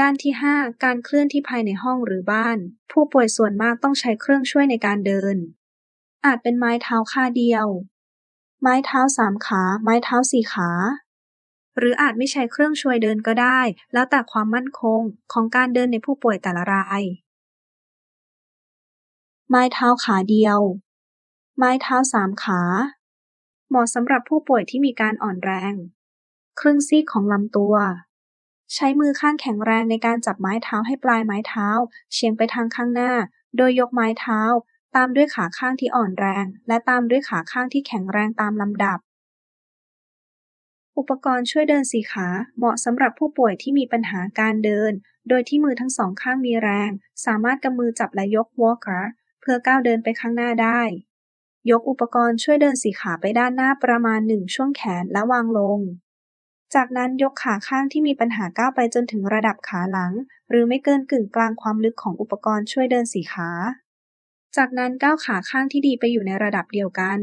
ด้านที่ 5 การเคลื่อนที่ภายในห้องหรือบ้าน ผู้ป่วยส่วนมากต้องใช้เครื่องช่วยในการเดิน อาจเป็นไม้เท้าข้าเดียว ไม้เท้าสามขา ไม้เท้าสี่ขา หรืออาจไม่ใช้เครื่องช่วยเดินก็ได้ แล้วแต่ความมั่นคงของการเดินในผู้ป่วยแต่ละราย ไม้เท้าขาเดียว ไม้เท้าสามขา เหมาะสำหรับผู้ป่วยที่มีการอ่อนแรง ครึ่งซีกของลำตัว ใช้มือข้างแข็งแรงในการจับไม้เท้าให้ปลายไม้เท้าเฉียงไปทางข้างหน้า โดยยกไม้เท้า ตามด้วยขาข้างที่อ่อนแรง และตามด้วยขาข้างที่แข็งแรงตามลำดับ อุปกรณ์ช่วยเดินสี่ขาเหมาะสำหรับผู้ป่วยที่มีปัญหาการเดิน โดยที่มือทั้งสองข้างมีแรง สามารถกำมือจับและยก walker เพื่อก้าวเดินไปข้างหน้าได้ยกอุปกรณ์ช่วยเดินสี่ขาไปด้านหน้าประมาณหนึ่งช่วงแขนและวางลง จากนั้นยกขาข้างที่มีปัญหาก้าวไปจนถึงระดับขาหลัง หรือไม่เกินกึ่งกลางความลึกของอุปกรณ์ช่วยเดินสี่ขา จากนั้นก้าวขาข้างที่ดีไปอยู่ในระดับเดียวกัน